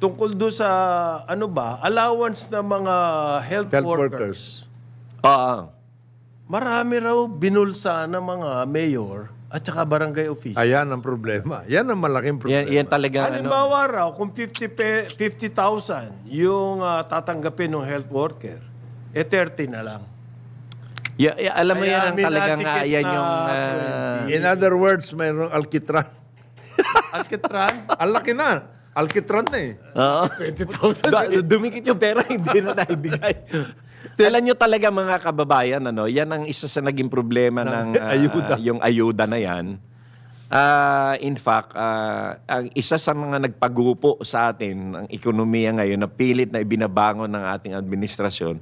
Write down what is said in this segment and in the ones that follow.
tungkol do sa ano ba, allowance ng mga health, Health workers. workers. Oo. Marami raw binulsa ng mga mayor at saka barangay official. Ayan ang problema. Yan ang malaking problema. Yan, yan talaga ano. Halimbawa raw, kung 50 pe- 50,000 yung ah, tatanggapin ng health worker, eh 30 na lang. Ya, ya, alam mo Kaya yan ang talagang ah, yan yung ah, In other words, mayroong alkitran. Alcatran, Ang laki na. Alkitran na eh. Oo. 20,000. Da- dumikit yung pera, hindi na naibigay. Alam nyo talaga mga kababayan, ano, yan ang isa sa naging problema ng, ah, ayuda. yung ayuda na yan. Ah, in fact, ah, ang isa sa mga nagpagupo sa atin ng ekonomiya ngayon na pilit na ibinabangon ng ating administrasyon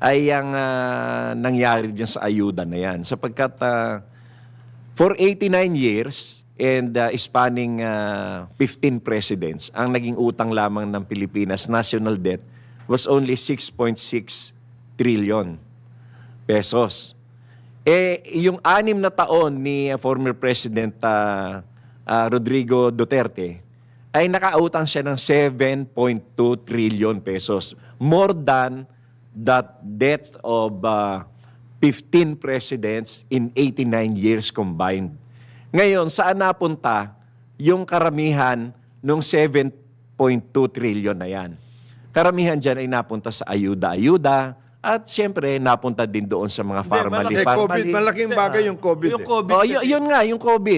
ay ang ah, nangyari dyan sa ayuda na yan. Sapagkat ah, For 89 years and uh, spanning uh, 15 presidents, ang naging utang lamang ng Pilipinas national debt was only 6.6 trillion pesos. Eh, yung anim na taon ni uh, former President uh, uh, Rodrigo Duterte ay nakautang siya ng 7.2 trillion pesos. More than that debt of uh, 15 presidents in 89 years combined. Ngayon, saan napunta yung karamihan ng 7.2 trillion na yan? Karamihan dyan ay napunta sa ayuda-ayuda at siyempre napunta din doon sa mga malaki- Eh, COVID, malaking bagay yung COVID. yung eh. COVID Oh, kasi- y- yun nga, yung COVID.